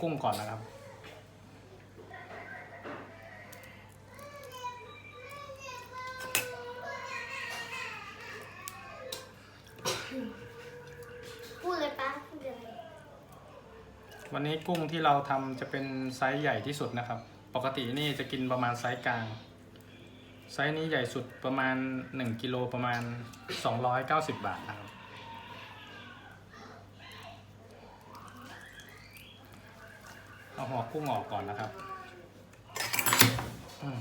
กุ้งก่อนนะครับ พูดเลยป้าพูดเลยวันนี้กุ้งที่เราทำจะเป็นไซส์ใหญ่ที่สุดนะครับ ปกตินี่จะกินประมาณไซส์กลาง ไซส์นี้ใหญ่สุดประมาณ 1กิโลประมาณ 290 บาทนะครับ เอาหัวกุ้งออกก่อนนะครับอืม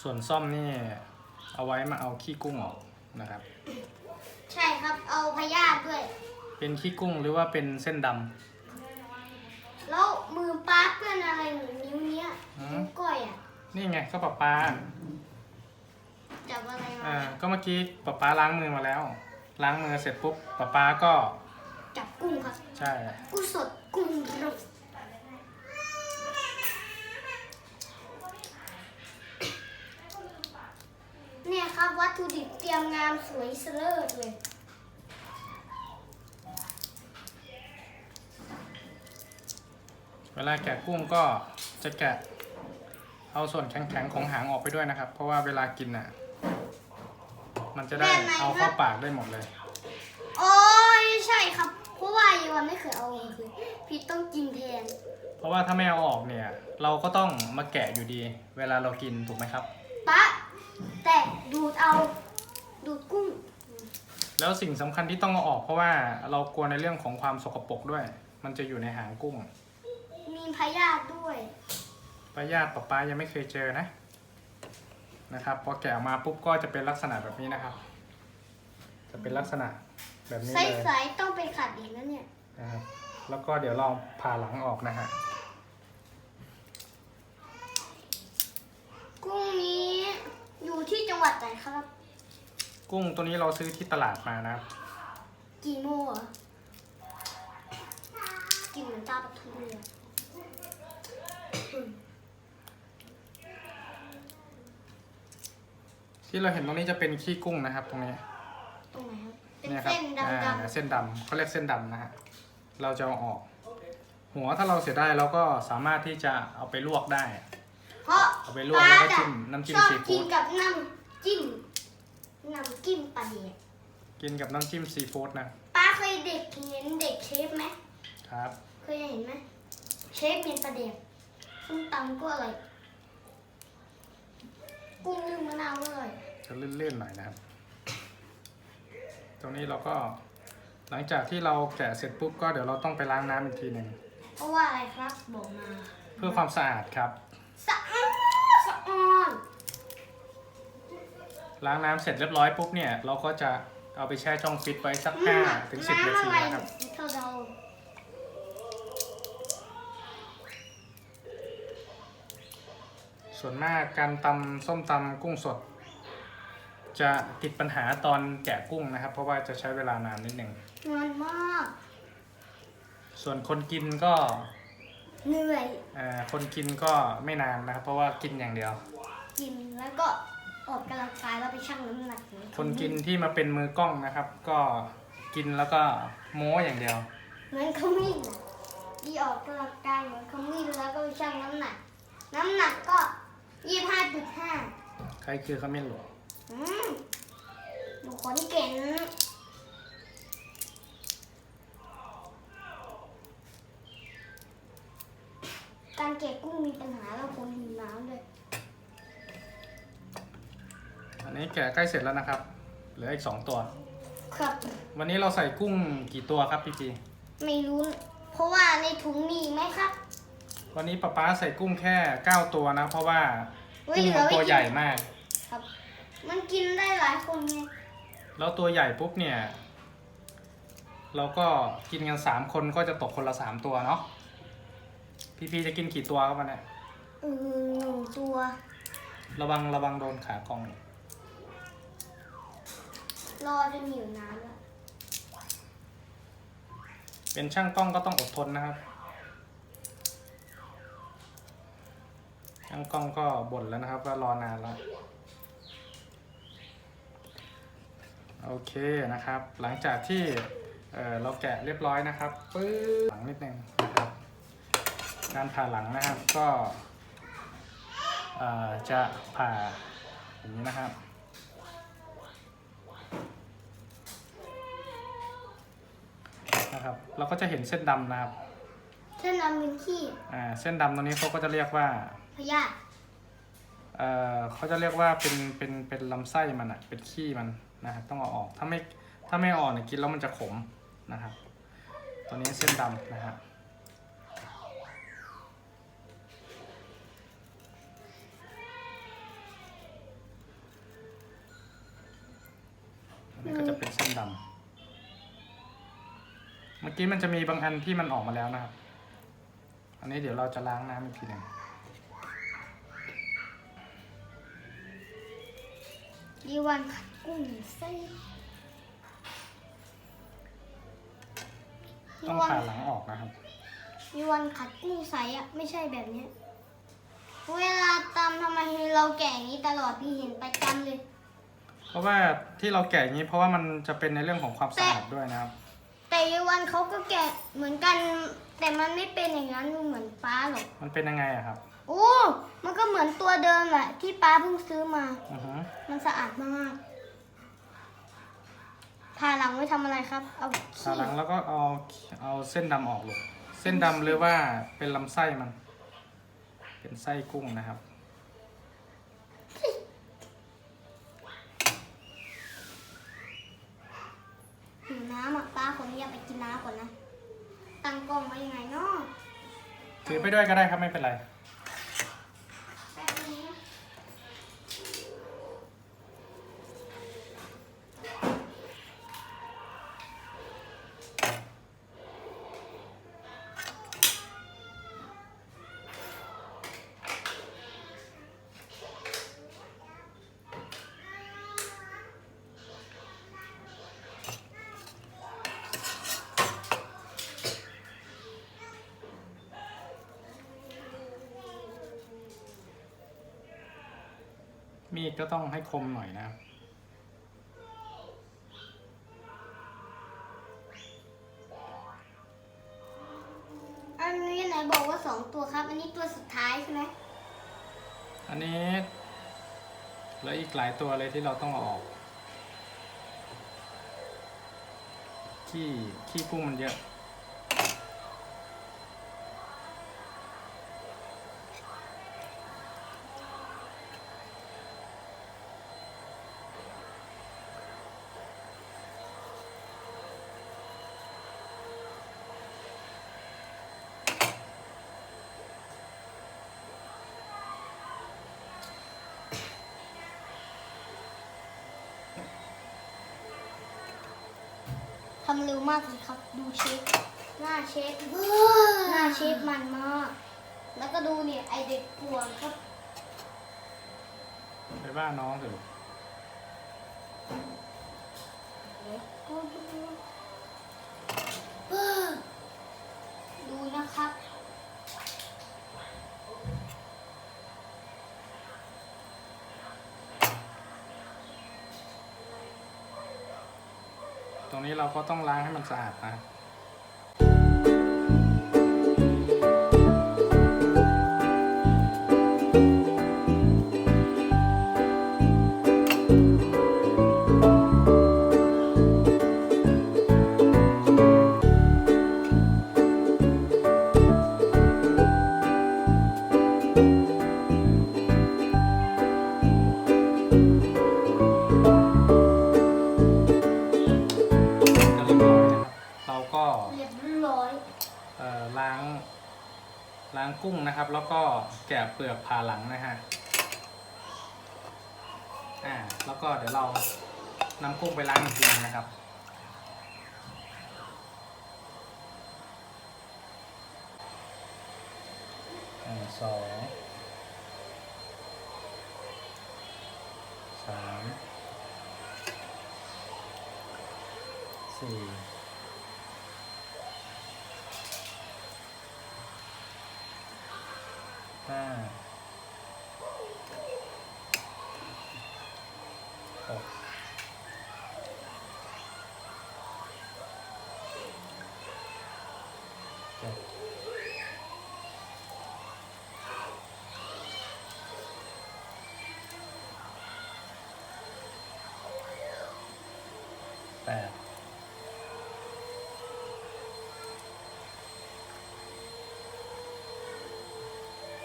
ส่วนซ่อมนี่เอาไว้มาเอาขี้กุ้งออกนะครับ ใช่ครับเอาพยาธิด้วย เป็นขี้กุ้งหรือว่าเป็นเส้นดแล้วมือป้าเปื้อนอะไรหนูนิ้วเนี้ยอืมนิ้วก้อยอะำนี่ไงก็ปะปาจับอะไรมาอ่าก็เมื่อกี้ปะปาล้างมือมาแล้ว ล้างมือเสร็จปุ๊บปะปาก็ จับกุ้งครับ ใช่ กุ้งสดกุ้งรสเนี่ยครับวัตถุดิบเตรียมงามสวยเสลิศเลยเวลาแกะกุ้งก็จะแกะเอาส่วนแข็งๆของหางออกไปด้วยนะครับ เพราะว่าเวลากินน่ะ มันจะได้แบบไหนเอาครัเข้าบปากได้หมดเลย ราะว่าอีวันไม่เคยเอาเลยพี่ต้องกินแทน เพราะว่าถ้าไม่เอาออกเนี่ย เราก็ต้องมาแกะอยู่ดี เวลาเรากินถูกไหมครับ ปะ แต่ดูดเอา ดูดกุ้ง แล้วสิ่งสำคัญที่ต้องเอาออกเพราะว่าเรากลัวในเรื่องของความสกปรกด้วย มันจะอยู่ในหางกุ้งมีพยาธิด้วย ป้าญาติป้าป้ายังไม่เคยเจอนะนะครับพอแกะออกมาปุ๊บก็จะเป็นลักษณะแบบนี้นะครับ จะเป็นลักษณะแบบนี้ไส้เลยใสต้องไปขัดอีกนะเนี่ย นะครับ แล้วก็เดี๋ยวเราผ่าหลังออกนะฮะกุ้งนี้อยู่ที่จังหวัดไหนครับ กุ้งตัวนี้เราซื้อที่ตลาดมานะครับ กี่โมงเหรอกินเหมือนตาปลาทูเลยอะอืมที่เราเห็นตรงนี้จะเป็นขี้กุ้งนะครับ ตรงนี้ตรงไหนครับ เป็นเนี่ยครับเส้นดอ่าำเส้นดำเขาเรียกเส้นดำนะฮะ เราจะเอาออก หัวถ้าเราเสียได้เราก็สามารถที่จะเอาไปลวกได้ๆเพราะเอาไปลวกแล้วก็จิ้มน้ำจิ้มชอบซีกิฟู้นดกับน้ำจิ้มน้ำจิ้มปลาเดียกินกับน้ำจิ้มซีฟู้ดนะป้าเคยเด็กเห็นเด็กเชฟไหมครับ เคยเห็นไหมเชฟเมียนปลาเดียส้มตำก็อร่อยกุ้งนึ่งมะนาวก็อร่อยจะลื่นๆหน่อยนะครับ ตรงนี้เราก็ หลังจากที่เราแกะเสร็จปุ๊บก็เดี๋ยวเราต้องไปล้างน้ำอีกทีหนึ่งเพราะว่าอะไรครับบอกมาเพื่อความสะอาดครับ สะอาดสะอาดล้างน้ำเสร็จเรียบร้อยปุ๊บเนี่ย เราก็จะเอาไปแช่ช่องฟิตไว้สักห้าถึงสิบนาทีำอะไรนะครับเท่าเดาส่วนมากการตำส้มตำกุ้งสด จะติดปัญหาตอนแกะกุ้งนะครับ เพราะว่าจะใช้เวลานานนิดหนึ่ง นานมากส่วนคนกินก็เหนื่อยเอ่อคนกินก็ไม่นานนะครับเพราะว่ากินอย่างเดียว กินแล้วก็ออกกำลังกายแล้วไปชั่งน้ำหนักคนกินที่มาเป็นมือกล้องนะครับ ก็กินแล้วก็โม้อย่างเดียว เหมือนขมิ้นอะดีออกกำลังกายเหมือนขมิ้นแล้วก็ไปชั่งน้ำหนัก น้ำหนักก็ยี่ห้าจุดห้าใครคือขมิ้นหลวงอืมหนูขนเก่ง การเก็บกุ้งมีปัญหาแล้วคนหิวน้ำด้วยอันนี้แกะใกล้เสร็จแล้วนะครับ เหลืออีกสองตัว ครับ วันนี้เราใส่กุ้งกี่ตัวครับพี่พีไม่รู้ เพราะว่าในถุงมีอีกไหมครับ วันนี้ป๊าป๊าใส่กุ้งแค่เก้าตัวนะ เพราะว่าเฮ้ยกุ้งเหลืมัอนไว้ตัวกินใหญ่มาก ครับ มันกินได้หลายคนไงแล้วตัวใหญ่ปุ๊บเนี่ย เราก็กินกันสามคนก็จะตกคนละสามตัวเนาะ พี่พีจะกินกี่ตัวครับวันนี้เออหนึ่งตัวระวังระวังโดนขากล้องรอจนหิวน้ำแล้วเป็นช่างกล้องก็ต้องอดทนนะครับ ช่างกล้องก็บ่นแล้วนะครับว่ารอนานแล้ว โอเคนะครับ หลังจากที่เอ่อเราแกะเรียบร้อยนะครับปึ๊บหลังนิดนึงนะครับ การผ่าหลังนะครับก็เอ่อจะผ่าอย่างนี้นะครับ นะครับ เราก็จะเห็นเส้นดำนะครับ เส้นดำเป็นขี้อ่าเส้นดำตรงนี้เขาก็จะเรียกว่าพยาธิเอ่อเขาจะเรียกว่าเป็นเป็นเป็นลำไส้มันอะเป็นขี้มันนะครับต้องเอาออกถ้าไม่ถ้าไม่เอาออกเนี่ยกินแล้วมันจะขมนะครับ ตัวนี้เส้นดำนะครับ นนี้ก็จะเป็นเส้นดำเมื่อกี้มันจะมีบางอันที่มันออกมาแล้วนะครับ อันนี้เดี๋ยวเราจะล้างน้ำอีกทีหนึ่งดีวันขัดกุ้งไส้ดีต้องวันผ่าหลังออกนะครับดีวันขัดกุ้งใสอะไม่ใช่แบบเนี้ยเวลาตำทำไมเราแก่อย่างนี้ตลอดพี่เห็นประจำเลย เพราะว่าที่เราแกะอย่างนี้เพราะว่ามันจะเป็นในเรื่องของความสะอาดด้วยนะครับ แต่ยีวันเขาก็แกะเหมือนกัน แต่มันไม่เป็นอย่างนั้นเหมือนป้าหรอกมันเป็นยังไงอะครับโอ้มันก็เหมือนตัวเดิมแหละที่ป้าเพิ่งซื้อมา อือฮึมันสะอาดมากผ่าหลังไว้ทำอะไรครับ เอาผ่าขี้หลังแล้วก็เอาเอาเส้นดำออกลูกเส้นดำหรือว่าเป็นลำไส้มัน เป็นไส้กุ้งนะครับ หิวน้ำอะป้าผมอยากไปกินน้ำก่อนนะ ตั้งกล้องไว้ยังไงเนาะ ถือไปด้วยก็ได้ครับไม่เป็นไร มีดก็ต้องให้คมหน่อยนะครับอันนี้ไหนบอกว่าสองตัวครับ อันนี้ตัวสุดท้ายใช่ไหมอันนี้เหลืออีกหลายตัวเลยที่เราต้องเอาออกขี้ขี้กุ้งมันเยอะำเร็วมากเลยครับ ดูเชฟหน้าเชฟหน้าเชฟมันมาก แล้วก็ดูเนี่ยไอเด็กป่วนครับไปบ้านน้องเถอะลูก ดูนะครับ ตรงนี้เราก็ต้องล้างให้มันสะอาดนะครับ กุ้งไปล้างอีกทีนึงนะครับหนึ่งสอง สาม สี่ห้าหก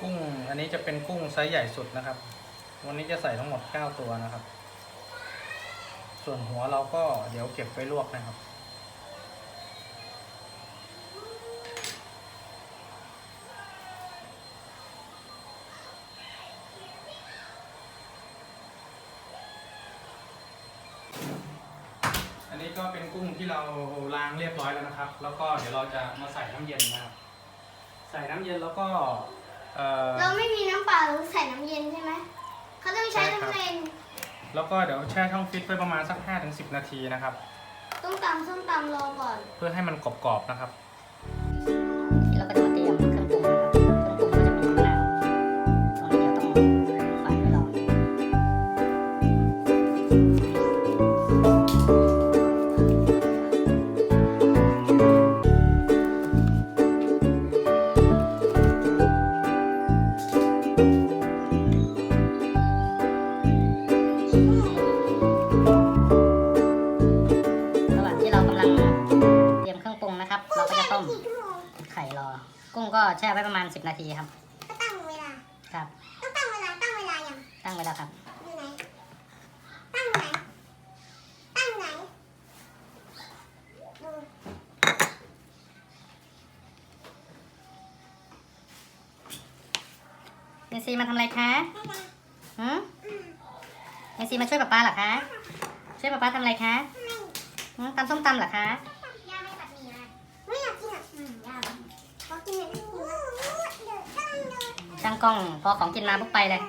กุ้ง อันนี้จะเป็นกุ้งไซส์ใหญ่สุดนะครับ วันนี้จะใส่ทั้งหมด 9 ตัวนะครับ ส่วนหัวเราก็เดี๋ยวเก็บไว้ลวกนะครับ อันนี้ก็เป็นกุ้งที่เราล้างเรียบร้อยแล้วนะครับ แล้วก็เดี๋ยวเราจะมาใส่น้ำเย็นนะครับ ใส่น้ำเย็นแล้วก็ เอ่อเราไม่มีน้ำเปล่าเราใส่น้ำเย็นใช่ไหมเขาต้องใช้ใช่ครับน้ำเย็นแล้วก็เดี๋ยวแช่ช่องฟิตไว้ประมาณสัก5-10 นาทีนะครับ ต้องตำส้มตำรอก่อน เพื่อให้มันกรอบๆนะครับ ช่ไว้ประมาณ10นาทีครับ ก็ตั้งเวลา ครับ ต้องตั้งเวลา ตั้งเวลายังตั้งไว้แล้วครับ อยู่ไหน ตั้งไหน ตั้งไหน ดู เนซีมาทำอะไรคะหืมเนซีมาช่วยป๊าป๊าเหรอคะ ช่วยป๊าป๊าทำอะไรคะหืมตำส้มตำเหรอคะ กล้องพอของกินมาปุ๊บไปเลย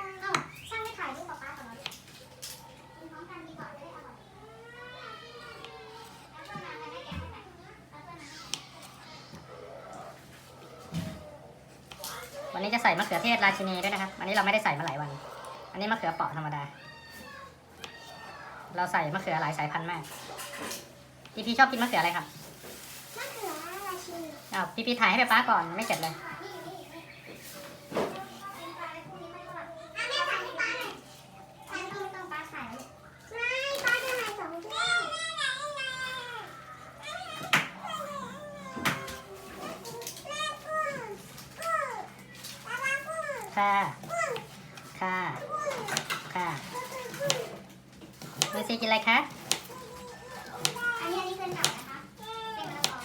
วันนี้จะใส่มะเขือเทศราชินีด้วยนะครับ อันนี้เราไม่ได้ใส่มาหลายวัน อันนี้มะเขือเปราะธรรมดา เราใส่มะเขือหลายสายพันธุ์มาก พี่พีชอบกินมะเขืออะไรครับ มะเขือราชินีอ้าวพี่พีถ่ายให้ป๊าป๊าก่อนไม่เสร็จเลย ค่ะ ค่ะ ค่ะเมซีกินอะไรคะอันนี้อันนี้เป็นเก่านะคะเป็นมะละกอ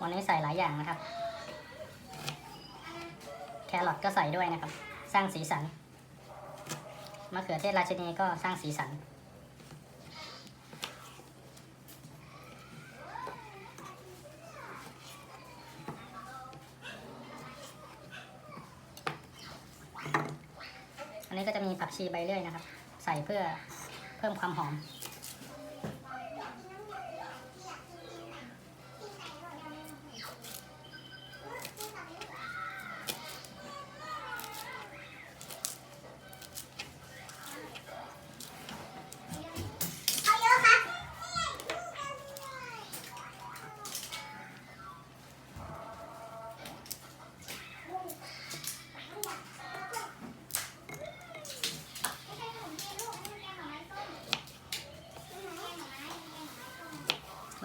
วันนี้ใส่หลายอย่างนะครับ แครอทก็ใส่ด้วยนะครับ สร้างสีสัน มะเขือเทศราชินีก็สร้างสีสัน อันนี้ก็จะมีผักชีใบเลื่อยนะครับ ใส่เพื่อเพิ่มความหอม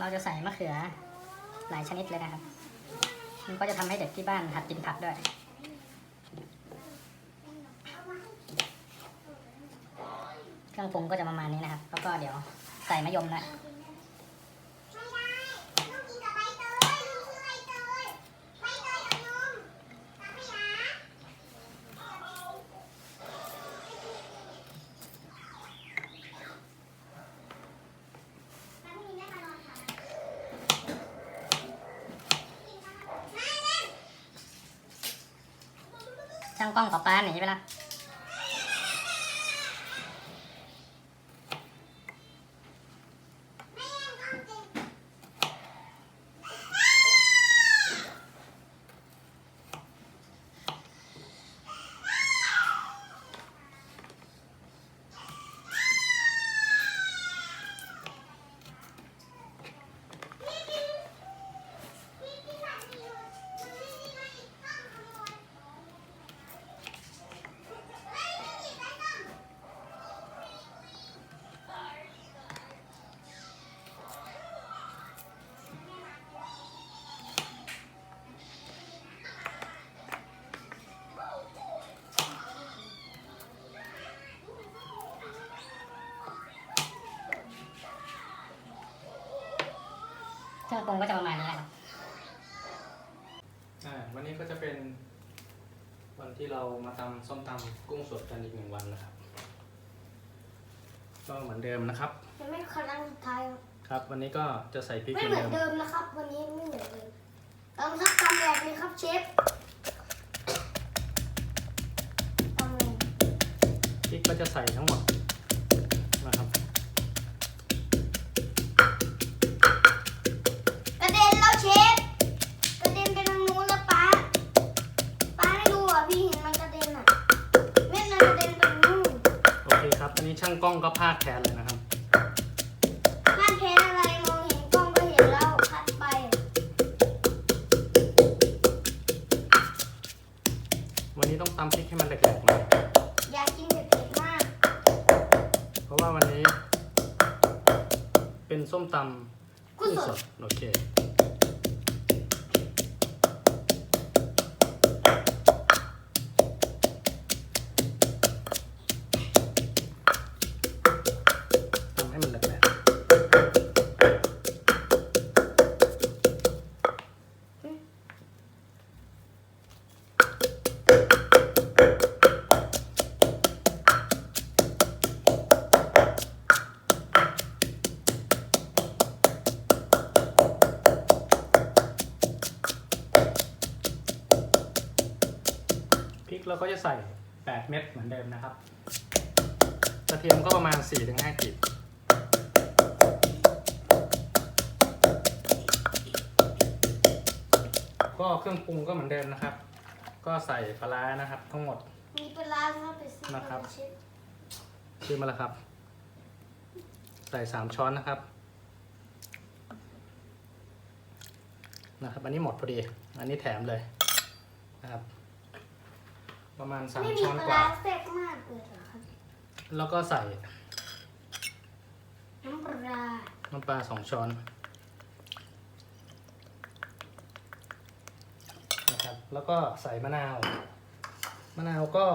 เราจะใส่มะเขือหลายชนิดเลยนะครับ มันก็จะทำให้เด็กที่บ้านหัดกินผักด้วย เครื่องปรุงก็จะประมาณนี้นะครับ แล้วก็เดี๋ยวใส่มะยมนะ ไม่ได้ต้องกินกับใบเตยลูกชื่อใบเตยใบเตยกับนมสังขยาแล้วพรุ่งนี้แม่มานอนค่ะมาเล่น ช่าง กล้องกับป้าหนีไปละ รื่องปรุงก็จะประมาณนี้แหละครับอ่าวันนี้ก็จะเป็นวันที่เรามาทำส้มตำกุ้งสดกันอีกหนึ่งวันนะครับ ก็เหมือนเดิมนะครับ ยังไม่ครั้งสุดท้ายครับครับ วันนี้ก็จะใส่พริกไม่เหมือนเหมือนเดิมเดิมนะครับ วันนี้ไม่เหมือนเดิมตำสักตำแรกเลยครับเชฟตำเลยพริกก็จะใส่ทั้งหมด นนี้ช่างกล้องก็พากแทนเลยนะครับบ้านเพนอะไรมองเห็นกล้องก็เห็นแล้วพัดไปวันนี้ต้องตำพริกให้มันแหลกๆหน่อยอยากกินเผ็ดๆมากเพราะว่าวันนี้ เป็นส้มตำกุ้งสดโอเค เราก็จะใส่ 8 เม็ดเหมือนเดิมนะครับ กระเทียมก็ประมาณ 4-5กลีบก็เครื่องปรุงก็เหมือนเดิมนะครับ ก็ใส่ปลาร้านะครับ ทั้งหมด มีปลาร้าครับไปซื้อนะครับ เชฟซื้อมาแล้วครับ ใส่สามช้อนนะครับ นะครับ อันนี้หมดพอดี อันนี้แถมเลยนะครับ ประมาณสามไม่มีช้อนปลากว่าร้าแซ่บมากเลยเหรอครับแล้วก็ใส่น้ำปลาน้ำปลาสองช้อนนะครับแล้วก็ใส่มะนาว มะนาวก็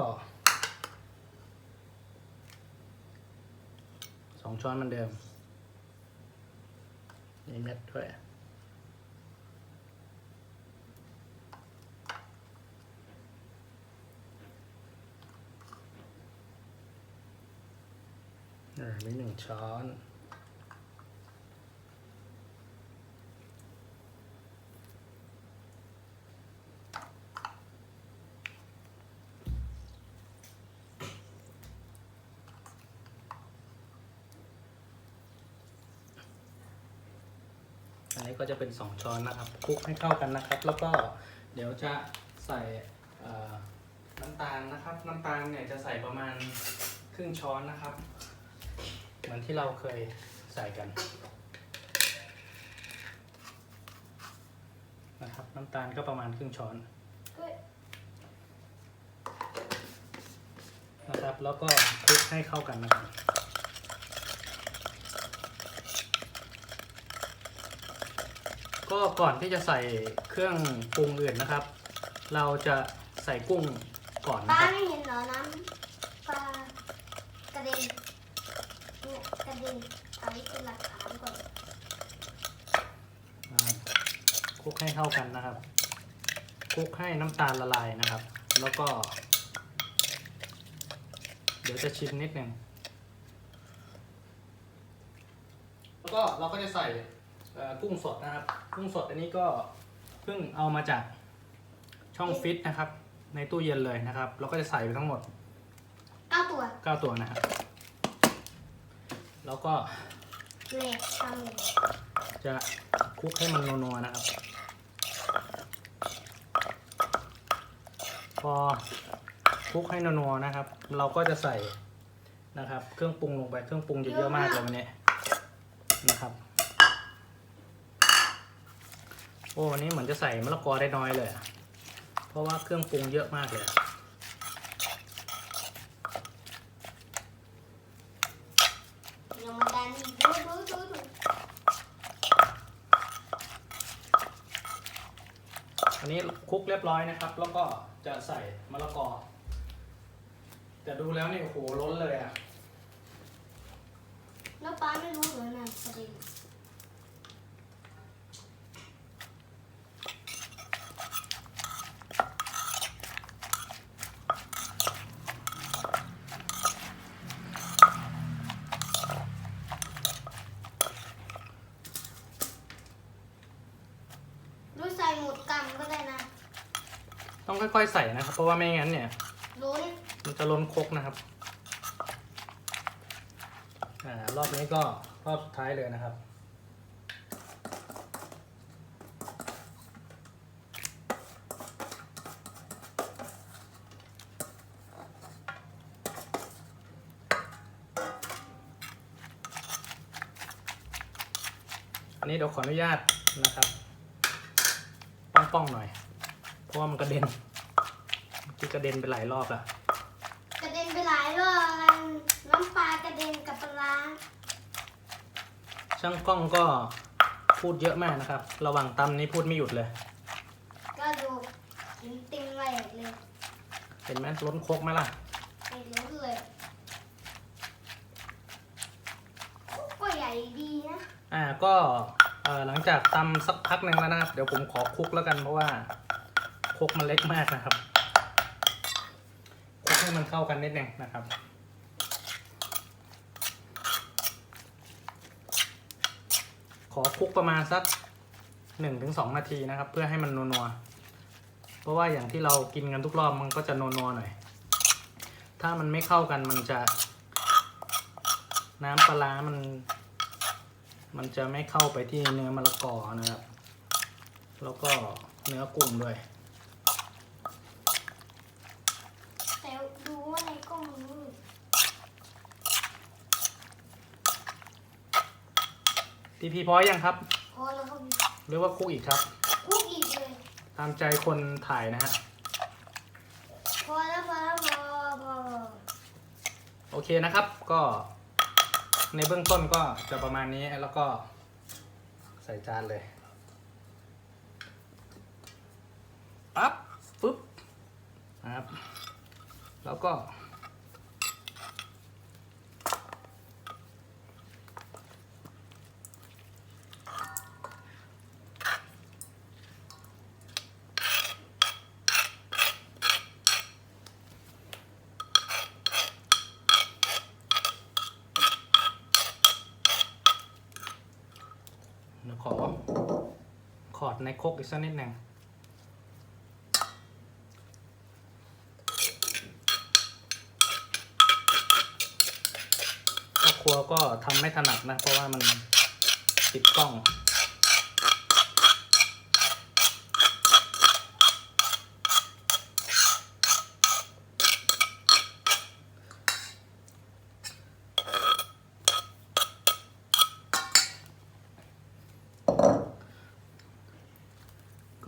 สองช้อนเหมือนเดิมนี่เม็ดด้วย อ่านี่หนึ่งช้อนอันนี้ก็จะเป็นสองช้อนนะครับคลุกให้เข้ากันนะครับ แล้วก็เดี๋ยวจะใส่น้ำตาลนะครับ น้ำตาลเนี่ยจะใส่ประมาณครึ่งช้อนนะครับ ที่เราเคยใส่กันนะครับน้ำตาลก็ประมาณครึ่งช้อนเฮ้ยนะครับแล้วก็คลุกให้เข้ากันนะครับก็ก่อนที่จะใส่เครื่องปรุงอื่นนะครับ เราจะใส่กุ้งก่อนนะป้าครับไม่เห็นเหรอน้ำปลากระเด็นเนี่ยกระเด็นเอาไว้เป็นหลักฐานก่อนนะครับคลุกให้เข้ากันนะครับคลุกให้น้ำตาลละลายนะครับ แล้วก็ เดี๋ยวจะชิมนิดนึงแล้วก็เราก็จะใส่เอ่อกุ้งสดนะครับ กุ้งสดอันนี้ก็เพิ่งเอามาจากช่องฟิตนะครับ ในตู้เย็นเลยนะครับ เราก็จะใส่ไปทั้งหมด เก้าตัว 9 ตัวนะครับ แล้วก็เหล็กทำเลยจะคลุกให้มันนัวๆนะครับ พอคลุกให้นัวๆนะครับ เราก็จะใส่นะครับ เครื่องปรุงลงไปเครื่องปรุงเยอะมากเลยวันนี้นะครับ โอ้วันนี้เหมือนจะใส่มะละกอได้น้อยเลย เพราะว่าเครื่องปรุงเยอะมากเลยอะ ยังมาดันอีกดูดูดูดู อันนี้ คลุกเรียบร้อยนะครับ แล้วก็จะใส่มะละกอ แต่ดูแล้วนี่โอ้โหล้นเลยอะ แล้วป้าไม่รู้เหรอนะประเด็น ต้อง ค่อยๆใส่นะครับ เพราะว่าไม่งั้นเนี่ย ลุ้นมันจะล้นครกนะครับ อ่ารอบนี้ก็รอบสุดท้ายเลยนะครับ อันนี้เดี๋ยวขออนุญาตนะครับ ป้องๆหน่อย เพราะว่ามันกระเด็น ที่กระเด็นไปหลายรอบแล้วกระเด็นไปหลายรอบกันน้ำปลากระเด็นกับปลาร้าช่างกล้องก็พูดเยอะมากนะครับ ระหว่างตำนี้พูดไม่หยุดเลย ก็ดูกินติงแหลกเลยเห็นไหมล้นครกไหมล่ะไอ้ลุ้นเลยก็ใหญ่ดีนะอ่าก็เอ่อหลังจากตำสักพักหนึ่งแล้วนะครับ เดี๋ยวผมขอคลุกแล้วกันเพราะว่าครกมันเล็กมากนะครับคลุก ให้มันเข้ากันนิดนึงนะครับ ขอคลุกประมาณสักหนึ่งถึงสองนาทีนะครับ เพื่อให้มันนัวๆเพราะว่าอย่างที่เรากินกันทุกรอบมันก็จะนัวๆหน่อย ถ้ามันไม่เข้ากันมันจะ น้ำปลาร้ามัน มันจะไม่เข้าไปที่เนื้อมะละกอนะครับ แล้วก็เนื้อกุ้งด้วย แต่ดูว่าในกล้องมันมืด พี่พีพร้อยยังครับ พอแล้วครับหรือว่าคุกอีกครับ คุกอีกเลย ตามใจคนถ่ายนะฮะ พอแล้วพอแล้วพอพอโอเคนะครับ ก็ ในเบื้องต้นก็จะประมาณนี้แล้วก็ ใส่จานเลยปั๊บปึ๊บนะครับ แล้วก็ เดี๋ยวขอ ขอด ในคกอีกสักนิดหนึ่งครอบครัวก็ทำไม่ถนัดนะ เพราะว่ามันติดกล้อง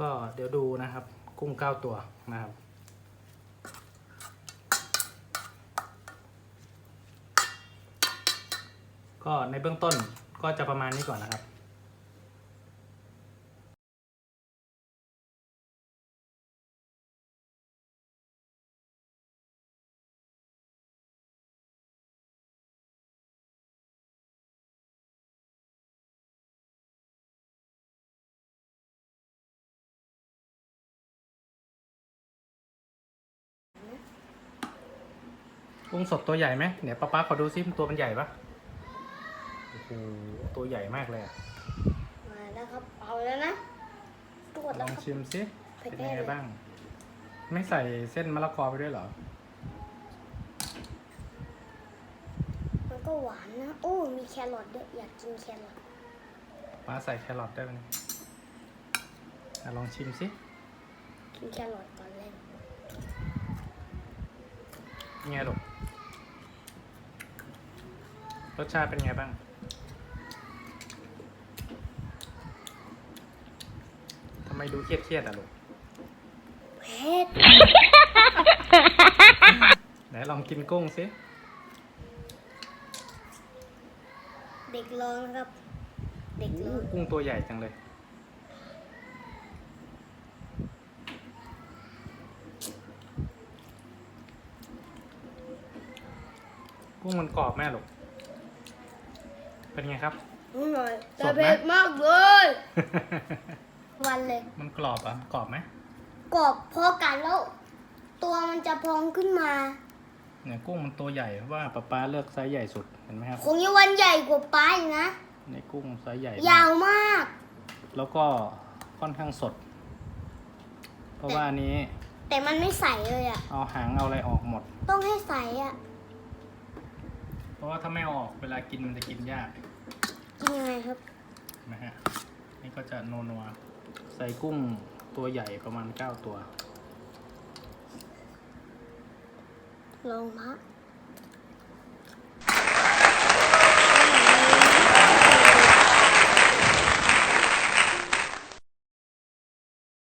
ก็เดี๋ยวดูนะครับ กุ้งเก้าตัวนะครับก็ในเบื้องต้นก็จะประมาณนี้ก่อนนะครับ กุ้งสดตัวใหญ่ไหมเดี๋ยวป้าป๊าขอดูซิตัวมันใหญ่ปะโอ้โหตัวใหญ่มากเลยอะมาแล้วครับเอาแล้วนะตรวจลแล้วองครับชิมซิเผ็ดเป็นยังไงแน่เลยบ้าง ไม่ใส่เส้นมะละกอไปด้วยเหรอ มันก็หวานนะ โอ้มีแครอทด้วยอยากกินแครอทป้าใส่แครอทได้ไหมอะลองชิมซิกินแครอทก่อนเลยเป็นไงลูก รสชาติเป็นไงบ้าง ทำไมดูเครียดๆอะลูกเผ็ดไหนลองกินกุ้งซิเด็กร้องนะครับ เด็กร้องกุ้งตัวใหญ่จังเลย กุ้งมันกรอบแม่ลูก เป็นไงครับนิดหน่อยสแต่ดไหมเผ็ดมากเลย วันเลย มันกรอบอะกรอบไหมกรอบพอกันแล้ว ตัวมันจะพองขึ้นมา เนี่ยกุ้งมันตัวใหญ่เพราะว่าป๊าป๊าเลือกไซส์ใหญ่สุดเห็นไหมครับคงจะวันใหญ่กว่าป้าอีกนะ ในกุ้งไซส์ใหญ่มากยาวมาก แล้วก็ค่อนข้างสด เพราะว่าอันนี้แต่มันไม่ใสเลยอะ เอาหางเอาอะไรออกหมด ต้องให้ใสอะ เพราะว่าถ้าไม่เอาออกเวลากินมันจะกินยากกินยังไงครับ นะฮะ นี่ก็จะนัวนัวๆใส่กุ้งตัวใหญ่ประมาณ 9 ตัวลงพัก